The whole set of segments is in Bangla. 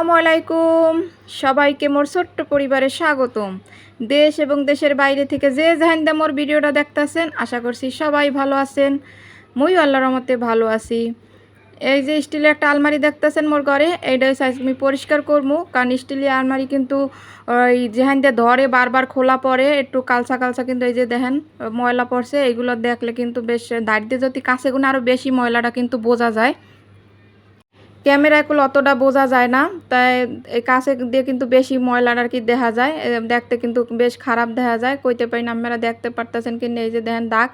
আসসালামু আলাইকুম। সবাইকে মোর ছোট্ট পরিবারে স্বাগতম। দেশ এবং দেশের বাইরে থেকে যে জাহান্দা মোর ভিডিওটা দেখতেছেন, আশা করছি সবাই ভালো আছেন। মুই আল্লাহর রহমতে ভালো আছি। এই যে স্টিলের একটা আলমারি দেখতেছেন মোর ঘরে, এইটাই আজকে আমি পরিষ্কার করব কারণ স্টিলের আলমারি কিন্তু ওই যেহানতে ধরে বারবার খোলা পড়ে একটু কালসা কালসা কিন্তু এই যে দেখেন, ময়লা পড়ছে, এগুলো দেখলে কিন্তু বেশ দাঁড়িয়ে যদি কাছে গুণ আরও বেশি ময়লাটা কিন্তু বোঝা যায়। ক্যামেরায় এগুলো অতটা বোঝা যায় না, তাই কাছে দিয়ে কিন্তু বেশি ময়লার আর কি দেখা যায় দেখতে কিন্তু বেশ খারাপ দেখা যায়। কইতে পারি না, আপনারা দেখতে পারতেছেন কিন্তু এই যে দেখেন দাগ।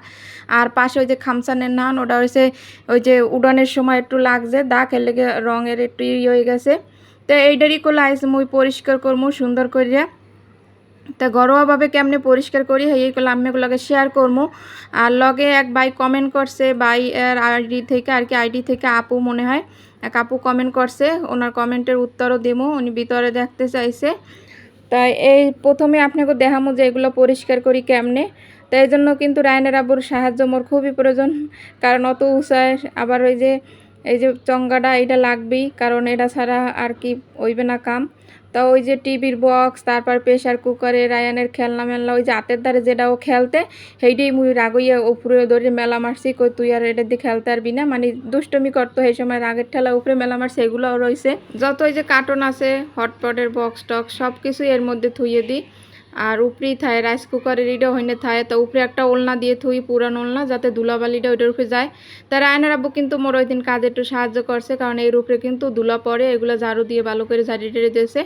আর পাশে ওই যে খামসানের নান, ওটা হয়েছে ওই যে উড়ানের সময় একটু লাগছে, দাগ এর লেগে রঙের একটু ই হয়ে গেছে। তো এইটারই করলে আইস মুই পরিষ্কার করব সুন্দর করিয়া। তা ঘরোয়াভাবে কেমনে পরিষ্কার করি? এইগুলো আমি এগুলোকে শেয়ার করব আর লগে এক ভাই কমেন্ট করছে এর আইডি থেকে, আর কি আইডি থেকে আপু মনে হয়। এক আপু কমেন্ট করছে, ওনার কমেন্টের উত্তরও দেবো উনি ভিতরে দেখতে চাইছে। তাই এই প্রথমে আপনাকে দেখামো যে এগুলো পরিষ্কার করি কেমনে। তাই জন্য কিন্তু রায়নের আবুর সাহায্য মোর খুবই প্রয়োজন। কারণ অত উঁচায়, আবার ওই যে এই যে চঙ্গাটা এটা লাগবেই, কারণ এটা ছাড়া আর কি হইবে না কাম। তা ওই যে টিভির বক্স তারপর প্রেশার কুকারে রায়ানের খেলনা মেলনা, ওই যে হাতের ধারে যেটা ও খেলতে, সেইটাই মুই রাগইয়া উপরে ধরে মেলা মারছি, কই তুই আর এটা দিয়ে খেলতে পারবি না। মানে দুষ্টমি করতো সেই সময় রাগের ঠেলা উপরে মেলা মারছি, এগুলোও রয়েছে যত ওই যে কার্টুন আছে হটপটের বক্স টক্স সব কিছুই এর মধ্যে থুইয়ে দিই। আর উপরেই থায় রাইস কুকারের ইটা হইনে থায়, তা উপরে একটা ওলনা দিয়ে থুই পুরান ওলনা যাতে ধুলাবালিটা ওইটার উপরে যায়। তার আয়নার আব্বু কিন্তু মোর ওই দিন কাজে একটু সাহায্য করছে, কারণ এর উপরে কিন্তু ধুলা পড়ে, এগুলো ঝাড়ু দিয়ে ভালো করে ঝাড়ি টেড়ে দিয়েছে।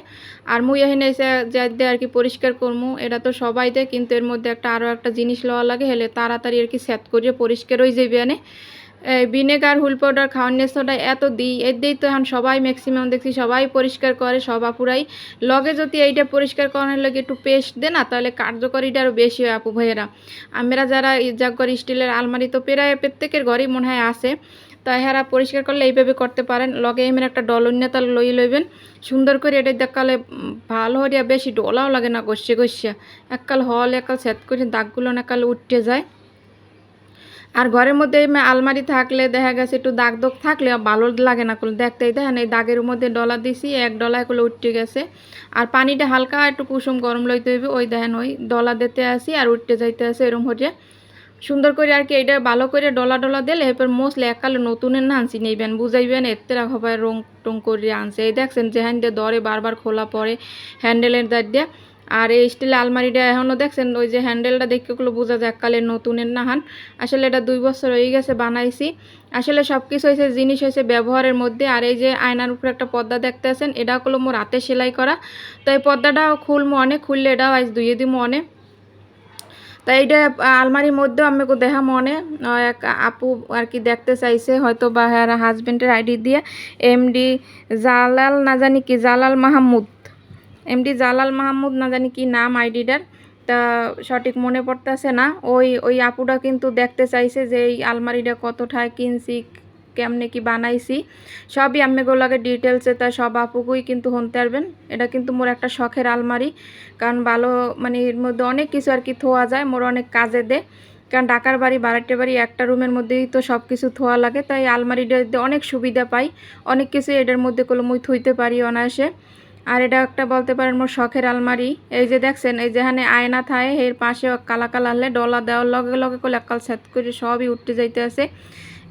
আর মুই এখানে এসে যা দিয়ে আর কি পরিষ্কার করমু, এটা তো সবাই দেয় কিন্তু এর মধ্যে একটা আরও একটা জিনিস লওয়া লাগে, হেলে তাড়াতাড়ি আর কি সেট করিয়ে পরিষ্কার হয়ে যাবে আনে ভিনেগার, হুল পাউডার, খাওয়ার সোডা এত দিই, এর দিয়েই তো এখন সবাই ম্যাক্সিমাম দেখছি, সবাই পরিষ্কার করে, সব আপুরাই। লগে যদি এইটা পরিষ্কার করানোর লাগে একটু পেস্ট দে না, তাহলে কার্যকরীটা আরও বেশি হয় আপু ভাইয়েরা। আমরা যারা জাগর স্টিলের আলমারি তো প্রায় প্রত্যেকের ঘরেই মনে হয় আসে তাই হেরা পরিষ্কার করলে এইভাবে করতে পারেন। লগে এমন একটা ডলন্য তাহলে লই লইবেন, সুন্দর করে এটা দেখালে ভালো হরিয়া বেশি ডোলাও লাগে না গসছে গসিয়া এককাল হল একাল সেট করে দাগগুলো একাল উঠতে যায়। আর ঘরের মধ্যে আলমারি থাকলে দেখা গেছে একটু দাগ দোগ থাকলে ভালো লাগে না কোনো দেখতেই দেখেন, এই দাগের মধ্যে ডলা দিছি, এক ডলা এগুলো উঠতে গেছে। আর পানিটা হালকা একটু কুসুম গরম লইতে হইবে, ওই দেখেন, ওই ডলা দিতে আসি আর উঠতে যাইতে আসে এরম হয়ে সুন্দর করে আর কি এটা ভালো করে ডলা ডলা দিলে এরপর মশলা একালে নতুনের না আনছি নেবেন বুঝাইবেন এতে হবে রং টং করে আনছে। এই দেখছেন যে হ্যান্ডে দরে বারবার খোলা পড়ে, হ্যান্ডেলের দাঁড় দিয়ে। আর এই স্টিল আলমারিটা এখনও দেখছেন? ওই যে হ্যান্ডেলটা দেখে ওগুলো বোঝা যায় এককালে নতুনের না হান আসলে এটা দুই বছর হয়ে গেছে বানাইছি। আসলে সব কিছু হয়েছে, জিনিস হয়েছে ব্যবহারের মধ্যে। আর এই যে আয়নার উপরে একটা পর্দা দেখতে আছেন এটা হলো মোর হাতে সেলাই করা। তো এই পর্দাটাও খুলমো অনেক, খুললে এটাও আজ ধুয়ে দিমো অনেক তাই এইটা আলমারির মধ্যেও আমি দেখা মনে। এক আপু আর কি দেখতে চাইছে হয়তো বা হ্যাঁ হাজবেন্ডের আইডি দিয়ে। এমডি জালাল না জানি কি, জালাল মাহমুদ। এমডি জালাল মাহমুদ, না জানি কি নাম আইডিটার, তা সঠিক মনে পড়তেছে না। ওই ওই আপুটা কিন্তু দেখতে চাইছে যে এই আলমারিটা কতটায় কিনছি, কেমনে কি বানাইছি। সবই আমি গোলাকে ডিটেলসে তা সব আপুকুই কিন্তু হনতে পারবেন। এটা কিন্তু মোর একটা শখের আলমারি। কারণ ভালো মানে এর মধ্যে অনেক কিছু আর কি থোয়া যায়, মোর অনেক কাজে দে। কারণ ঢাকার বাড়ি বাড়াইতে বাড়ি একটা রুমের মধ্যেই তো সব কিছু থোয়া লাগে। তাই আলমারিটাতে অনেক সুবিধা পাই। অনেক কিছু এটার মধ্যে কোনো মুই থুইতে পারি অনায়াসে। আর এটা একটা বলতে পারেন মোর শখের আলমারি। এই যে দেখছেন, এই যেখানে আয়না থায়, এর পাশে কালা কালা হলে ডলা দেওয়ার লগে লগে করলে একাল সেত করে সবই উঠতে যাইতে আছে।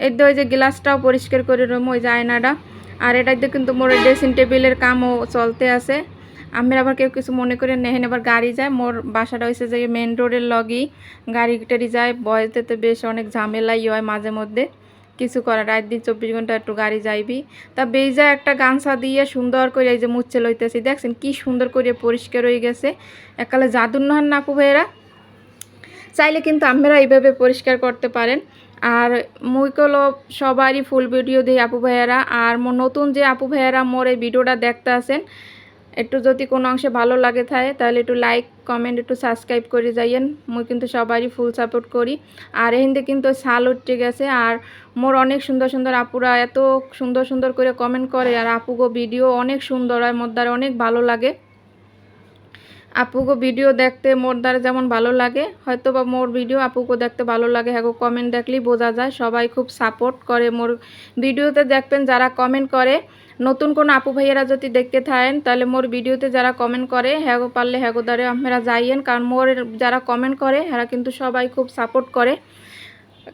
এর দিয়ে ওই যে গ্লাসটাও পরিষ্কার করে রুম ওই যে আয়নাটা। আর এটাতে কিন্তু মোর ড্রেসিং টেবিলের কামও চলতে আছে। আমি আবার কেউ কিছু মনে করে নেহেন আবার গাড়ি যায়। মোর বাসাটা হয়েছে যে মেন রোডের লগেই গাড়ি টাড়ি যায়। বয়সে তো বেশ অনেক ঝামেলাই হয় মাঝে মধ্যে। কিছু করার, রাত দিন চব্বিশ ঘণ্টা একটু গাড়ি যাইবি। তা বেজা একটা গামছা দিয়ে সুন্দর করে এই যে মুচ্ছে লইতেছি, দেখছেন কি সুন্দর করে পরিষ্কার হয়ে গেছে। একালে জাদুর নহান নাপু ভাইয়েরা? চাইলে কিন্তু আপনারা এইভাবে পরিষ্কার করতে পারেন। আর মুইকলো সবারই ফুল ভিডিও দিই আপু ভাইয়ারা। আর নতুন যে আপু ভাইয়ারা মোর এই ভিডিওটা দেখতে আসেন একটু যদি কোনো অংশে ভালো লাগে থাকে, তাহলে একটু লাইক কমেন্ট একটু সাবস্ক্রাইব করে যাইয়েন। মুই কিন্তু সবারই ফুল সাপোর্ট করি। আর হিন্দে কিন্তু সাল উঠে গেছে। আর মোর অনেক সুন্দর সুন্দর আপুরা এত সুন্দর সুন্দর করে কমেন্ট করে। আর আপুগো ভিডিও অনেক সুন্দর হয়, মোর দ্বারা অনেক ভালো লাগে। আপুগো ভিডিও দেখতে মোর দ্বারা যেমন ভালো লাগে হয়তো বা মোর ভিডিও আপুকে দেখতে ভালো লাগে হ্যাঁ কমেন্ট দেখলেই বোঝা যায়। সবাই খুব সাপোর্ট করে মোর ভিডিওতে। দেখবেন যারা কমেন্ট করে, নতুন কোনো আপু ভাইয়েরা যদি দেখতে থাকেন, তাহলে মোর ভিডিওতে যারা কমেন্ট করে হ্যাগো পারলে হ্যাগো দ্বারে আপনারা যাইয়েন। কারণ মোর যারা কমেন্ট করে হ্যাঁ কিন্তু সবাই খুব সাপোর্ট করে।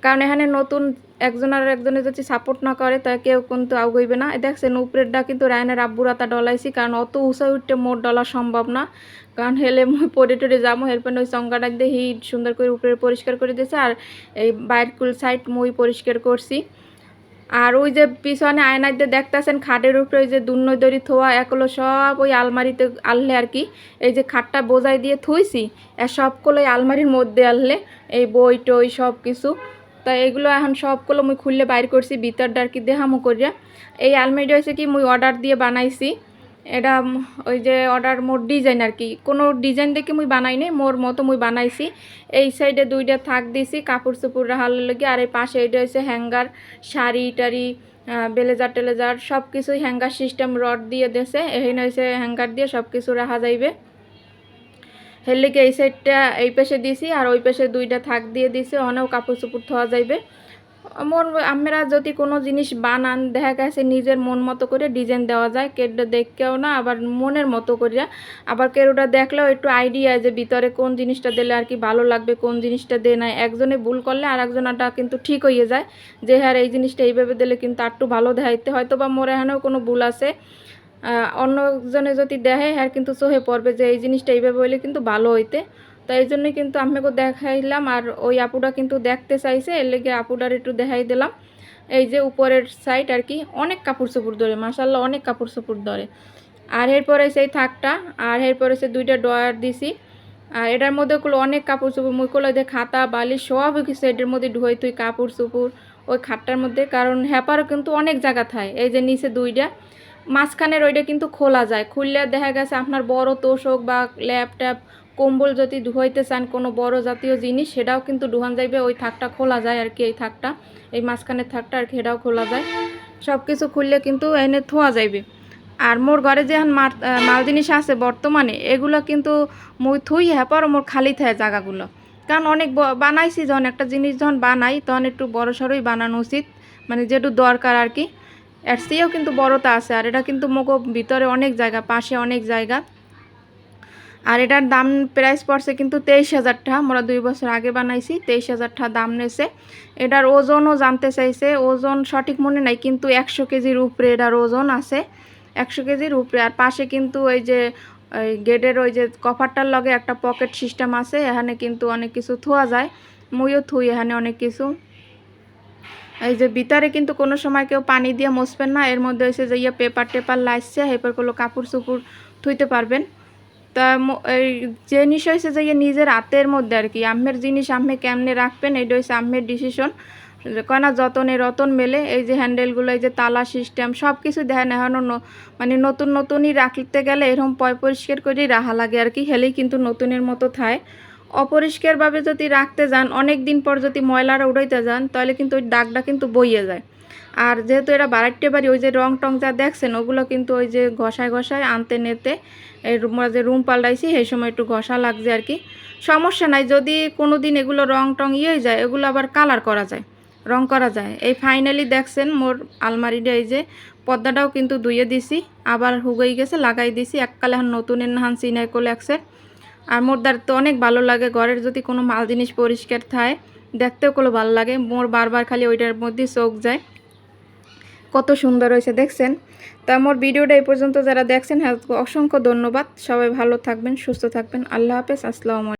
কারণ এখানে নতুন একজন আর একজনে যদি সাপোর্ট না করে, তা কেউ কিন্তু আগুইবে না। দেখছেন, উপরেরটা কিন্তু রায়নের আব্বুর আতা ডলাইছি, কারণ অত উঁচা উঠতে মোট ডলা সম্ভব না। কারণ হেলে মুই পরে টরে যাব হেল্পেন ওই চঙ্গাটা দিয়ে হিট সুন্দর করে উপরে পরিষ্কার করে দিয়েছে, আর এই বাইরকুল সাইড মই পরিষ্কার করছি। আর ওই যে পিছনে আয়নার দিয়ে দেখতেছেন, খাটের উপরে ওই যে দুন্ন দড়ি থোয়া একলো সব ওই আলমারিতে আনলে আর কি। এই যে খাটটা বোঝাই দিয়ে থুইছি আর সবগুলো ওই আলমারির মধ্যে আনলে, এই বই টই সব কিছু তা এগুলো এখন সবগুলো মুই খুললে বাইর করছি ভিতরটা আর কি দেহামো করিয়া। এই আলমারিটা হয়েছে কি মুই অর্ডার দিয়ে বানাইছি। এটা ওই যে অর্ডার মোর ডিজাইন আর কি। কোনো ডিজাইন দেখে মুই বানাই নাই, মোর মতো মুই বানাইছি। এই সাইডে দুইটা থাক দিছি, কাপড় চোপড় রাখার লগে। আর এই পাশে এটা হচ্ছে হ্যাঙ্গার শাড়ি, টাড়ি বেলেজার টেলেজার সব কিছুই হ্যাঙ্গার সিস্টেম রড দিয়ে দেছে। এখানে হয়েছে হ্যাঙ্গার দিয়ে সব কিছু রাখা যাইবে। হের এই সাইডটা এই পাশে দিছি আর ওই পাশে দুইটা থাক দিয়ে দিছি অনেক কাপড় চোপড় থোয়া যাইবে। মোর, আমরা যদি কোনো জিনিস বানান, দেখা গেছে নিজের মন মতো করে ডিজাইন দেওয়া যায় কেউটা দেখকেও না, আবার মনের মতো করিয়া। আবার কেউটা দেখলেও একটু আইডিয়া যে ভিতরে কোন জিনিসটা দিলে আর কি ভালো লাগবে, কোন জিনিসটা দিয়ে নাই। একজনে ভুল করলে আর একজনটা কিন্তু ঠিক হয়ে যায়, যে হ্যাঁ এই জিনিসটা এইভাবে দিলে কিন্তু আর একটু ভালো দেখাইতে। হয়তো বা মোর এখানেও কোনো ভুল আছে। অন্যজনে যদি দেখে হ্যাঁ কিন্তু চোখে পড়বে যে এই জিনিসটা এইভাবে হইলে কিন্তু ভালো হইতে। তো এই জন্যই কিন্তু আমাকে দেখাইলাম, আর ওই আপুটা কিন্তু দেখতে চাইছে, এর লেগে আপুটার একটু দেখাই দিলাম। এই যে উপরের সাইড আর কি, অনেক কাপড় চোপড় ধরে মাসাল্লাহ অনেক কাপড় চোপড় ধরে। আর এরপরে সেই থাকটা, আর এরপরে সে দুইটা ডয়ার দিছি। আর এটার মধ্যে গুলো অনেক কাপড় চোপড় মুই করল যে খাতা বালি সব কিছু এটার মধ্যে ঢুই তুই কাপড় চোপড় ওই খাটটার মধ্যে। কারণ হ্যাপারও কিন্তু অনেক জায়গা থাকে এই যে নিচে দুইটা। মাঝখানের ওইটা কিন্তু খোলা যায়। খুললে দেখা গেছে আপনার বড় তোষক বা ল্যাপটপ কম্বল যদি ধুয়াইতে চান কোনো বড় জাতীয় জিনিস, সেটাও কিন্তু ডুহান যাইবে, ওই থাকটা খোলা যায় আর কি, এই থাকটা, এই মাঝখানের থাকটা আর কি এটাও খোলা যায়। সব কিছু খুললে কিন্তু এনে থোয়া যাইবে। আর মোর ঘরে যে মাল জিনিস আছে বর্তমানে, এগুলো কিন্তু মুই থুই হ্যাপার মোর খালি থাকে জায়গাগুলো। কারণ অনেক বানাইছি যখন, একটা জিনিস যখন বানাই, তখন একটু বড় সড়োই বানানো উচিত মানে যেটু দরকার আর কি। এর চেয়েও কিন্তু বড়টা আছে, আর এটা কিন্তু মোগো ভিতরে অনেক জায়গা, পাশে অনেক জায়গা। আর এটার দাম প্রাইস পড়ছে কিন্তু তেইশ হাজার টাকা, আমরা দুই বছর আগে বানাইছি, তেইশ হাজার টাকা দাম নেছে এটার ওজনও জানতে চাইছে, ওজন সঠিক মনে নাই, কিন্তু একশো কেজির উপরে এটার ওজন আছে, একশো কেজির উপরে। আর পাশে কিন্তু ওই যে, ওই গেটের ওই যে কভারটার লগে একটা পকেট সিস্টেম আছে, এখানে কিন্তু অনেক কিছু থোয়া যায়, মুইও থুই এখানে অনেক কিছু। এই যে ভিতরে কিন্তু কোনো সময় কেউ পানি দিয়ে মুছবেন না, এর মধ্যে হচ্ছে যে ইয়ে পেপার টেপার লাইসছে হেপারগুলো কাপড় চুপড় থুইতে পারবেন। তা এই জিনিস হয়েছে যে নিজের হাতের মধ্যে আর কি আমের জিনিস আমি কেমনে রাখবেন এটা হচ্ছে আম্মের ডিসিশন কেননা যতনে রতন মেলে, এই যে হ্যান্ডেলগুলো এই যে তালা সিস্টেম সব কিছু দেখেন এখনও ন- মানে নতুন নতুনই রাখতে গেলে এরকম পয় পরিষ্কার করেই রাখা লাগে আর কি, হেলেই কিন্তু নতুনের মতো থায়। অপরিষ্কারভাবে যদি রাখতে যান, অনেক দিন পর যদি ময়লাটা উড়াইতে যান, তাহলে কিন্তু ওই দাগটা কিন্তু বইয়ে যায়। আর যেহেতু এরা বাড়াইতে পারি ওই যে রং টং যা দেখছেন, ওগুলো কিন্তু ওই যে ঘষায় ঘষায় আনতে নেতে এই রুম যে রুম পাল্টাইছি, সেই সময় একটু ঘষা লাগছে আর কি। সমস্যা নাই, যদি কোনো দিন এগুলো রং টং ইয়ে যায়, এগুলো আবার কালার করা যায়, রং করা যায়। এই ফাইনালি দেখছেন মোর আলমারিটা, এই যে পর্দাটাও কিন্তু ধুয়ে দিছি, আবার হুগেই গেছে, লাগাই দিছি, এককালে নতুনের নাহান সিনাই করে লাগছে আর মোরদার তো অনেক ভালো লাগে, ঘরের যদি কোনো মাল জিনিস পরিষ্কার থাকে দেখতেও কোনো ভালো লাগে। মোর বারবার খালি ওইটার মধ্যে চোখ যায়। কত সুন্দর হয়েছে, দেখছেন? তা আমার ভিডিওটা এই পর্যন্ত যারা দেখছেন হ্যাঁ অসংখ্য ধন্যবাদ। সবাই ভালো থাকবেন, সুস্থ থাকবেন। আল্লাহ হাফেজ, আসসালামু